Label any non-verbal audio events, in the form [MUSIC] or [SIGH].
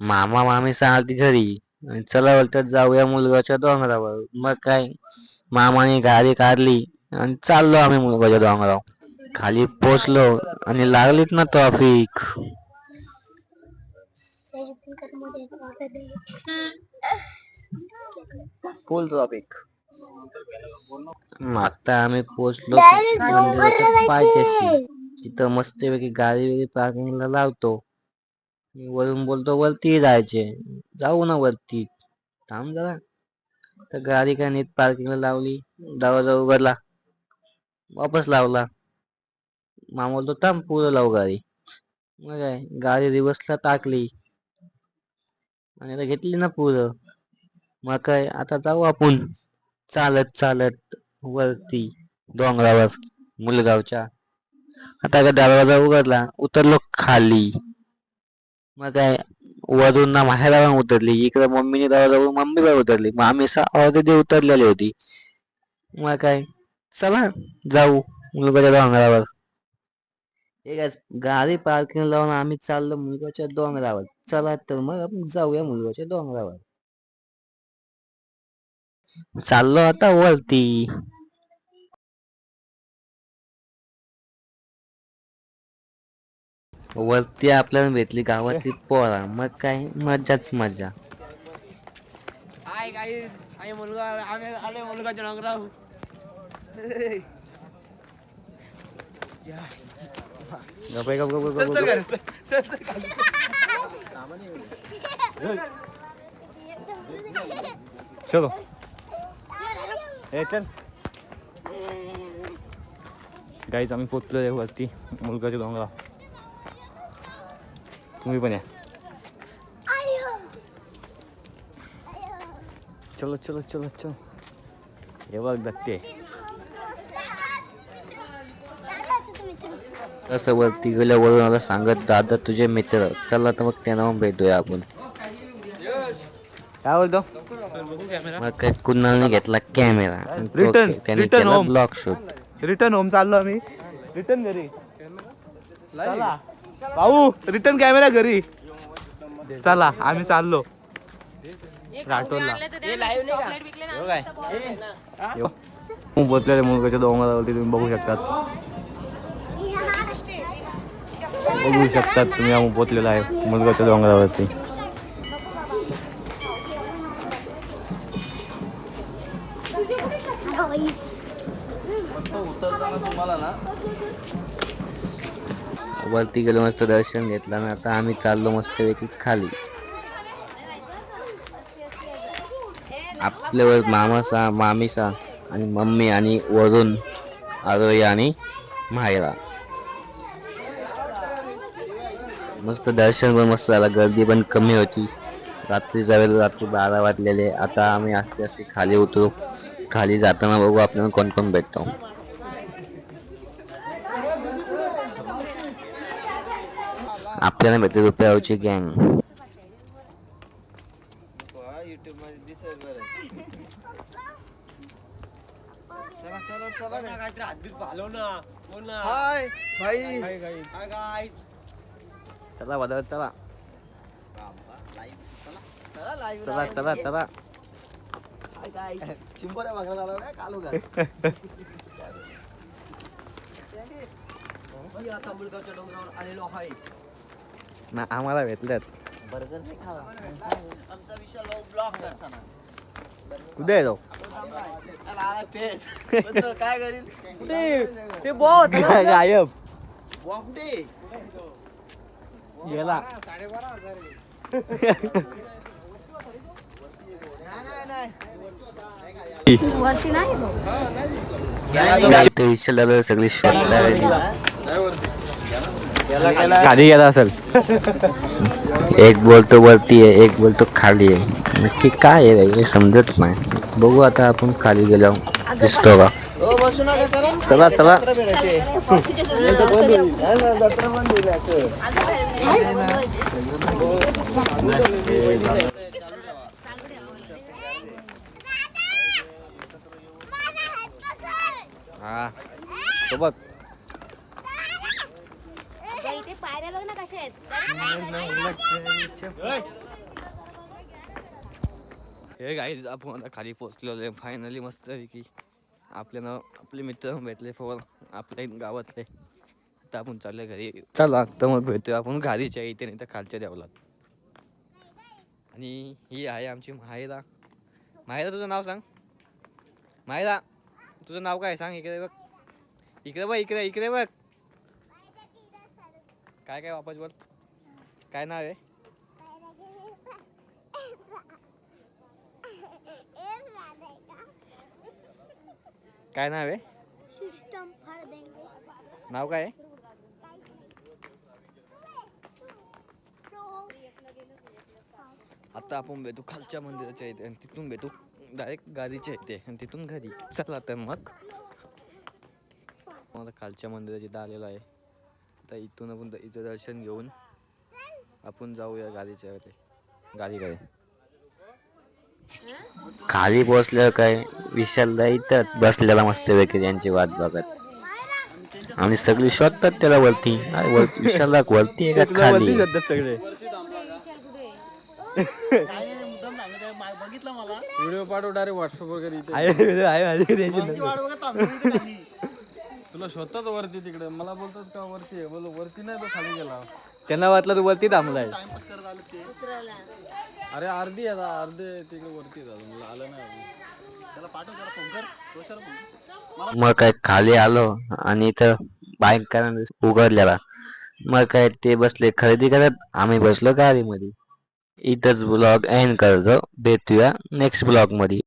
मामा मामी सांगती घरी. आणि चला बोलतात जाऊया मुलगाच्या डोंगरावर. मग काय? मामाने गाडी काढली आणि चाललो आम्ही मुलगाच्या डोंगरावर. खाली पोचलो आणि लागलीच ना ट्रॉफिक फुल ट्रॉफिक आता आम्ही पोचलो. मंदिराच्या पायथ्याशी. तिथं मस्तपैकी गाडी वगैरे पार्किंगला लावतो. मी वरून बोलतो वरती जायचे. जाऊ ना वरती. थांब जरा. तर गाडी काय नीट पार्किंगला लावली. दरवाजा उघडला. वापस लावला. मामा बोलतो थांब पुढं लावू गाडी. मग काय गाडी रिवर्सला टाकली. आणि आता घेतली ना पुढं. मग काय आता जाऊ आपण. चालत चालत वरती. डोंगरावर मुलगावच्या. आता का दरवाजा उघडला. उतरलो खाली. मग काय वरून ना माहेरा उतरली. इकडे मम्मीने दरवाजा जाऊन मम्मी पण उतरली. मग आम्ही ऑलरेडी उतरलेली होती. मग काय चला जाऊ मुलगाच्या डोंगरावर. हे गाडी पार्किंग लावून आम्ही चाललो मुलगाच्या डोंगरावर. चला तर मग आपण जाऊया मुलगाच्या डोंगरावर. चाललो आता वरती. वरती आपल्याला भेटली गावातली पोरा. मग काय? मजाच मजा. हाय गाईज आम्ही मुलगा आम्ही आले मुलगाच्या डोंगराव गप गप गप गप गप गप. चलो ए चल. गाईज आम्ही पोचलो आहे वरती मुलगाच्या डोंगरा तुम्ही पण या. चलो चलो चलो चलो. हे बघ दत्ते तसं वरती गेल्यावरून मला सांगत दादा तुझे मित्र. चला तर मग त्यांना भेटूया आपण. काय बोलतो? मग काय कुणालने घेतला कॅमेरा? केला home. Vlog shoot return home चाललो आम्ही. रिटर्न घरी. चला. भाऊ रिटर्न कॅमेरा घरी. चला आम्ही चाललो. राठोडला. पोचलेले मुलगाच्या डोंगरावरती तुम्ही बघू शकतात. बघू शकतात तुम्ही आम्ही पोचलेला आहे मुलगाच्या डोंगरावरती. वरती गेलो मस्त दर्शन घेतलं आणि आता आम्ही चाललो मस्तपैकी खाली. आपल्यावर मामासा मामीसा आणि मम्मी आणि वरून आरोही आणि मायरा मस्त दर्शन पण मस्त झालं गर्दी पण कमी होती. रात्री वेळेला रात्री बारा वाजलेले. आता आम्ही आस्ते आस्ते खाली उतरू. खाली जाताना बघू आपल्याला कोण कोण भेटतो. आपल्याला भेटले रुपयावरची गँग हाय भाई चला वादळ चला. चला चला चला. चिंबोऱ्या चला. चला काय कालू का मी आता मुलगाच्या डोंगरावर आलेलो आहे ना आम्हाला भेटल्यात. बर्गर नाही खावा आमचा विशाल भाऊ ब्लॉग करताना कुठे तो काय करील कुठे ते? बहुत गायब. बुवा कुठे गेला. नाही नाही नाही वरती नाही ते? विचारलं सगळी शोधता खाली गेला. असेल. एक बोलतो वरती आहे एक बोलतो खाली आहे. नक्की काय आहे? हे समजत नाही. बघू आता आपण खाली गेलो दिसतो का? हो चला चला. हा. तो बघ ते पायऱ्या बघ ना कशा आहेत हे गाईज आपण आता खाली पोचलो आहे. फायनली मस्त की आपल्याला आपले मित्र भेटले फोन आपल्या गावातले. आता आपण चालले घरी. चला तर मग भेटतो आपण घारीच्या इथे नाही तर खालच्या देवलात आणि ही आहे आमची माहिरा. माहिरा तुझं नाव सांग. माहिरा तुझं नाव काय सांग इकडे बघ. इकडे बघ इकडे इकडे बघ. काय काय वापस बोल. काय नाव आहे? काय नाव आहे? सिस्टम नाव काय आहे? आता आपण भेटू खालच्या मंदिराच्या इथे आणि तिथून भेटू. डायरेक्ट गाडीच्या इथे आणि तिथून घरी. चला तर मग. आता खालच्या मंदिराच्या इथं आलेलो आहे. आता इथून आपण इथं दर्शन घेऊन आपण जाऊया गाडीच्या इथे. गाडीकडे खाली पोहोचल्यावर काय? विशालदा इथंच बसलेला मस्त पैकी त्यांची वाट बघत. आणि सगळी शोधतात त्याला वरती. वरती विशालदा वरती आहे का [LAUGHS] खाली? सगळे. व्हिडिओ पाठव डायरेक्ट व्हॉट्सअप वगैरे इथे तुला शोधतात वरती तिकडे. मला बोलतात का वरती आहे? बोलो वरती नाही तो खाली गेला. त्यांना वाटलं तू वरती थांबलाय अरे अर्धी आहे आता, अर्धे तिकडे वरती आहे अजून. मला आलं नाही अजून. त्याला पाठव त्याला फोन कर रोशाला फोन कर. मग काय खाली आलो आणि इथं बाईक उघडलेला मग काय ते बसले खरेदी करत आम्ही बसलो गाडीमध्ये इथंच ब्लॉग एंड करतो भेटूया नेक्स्ट ब्लॉगमध्ये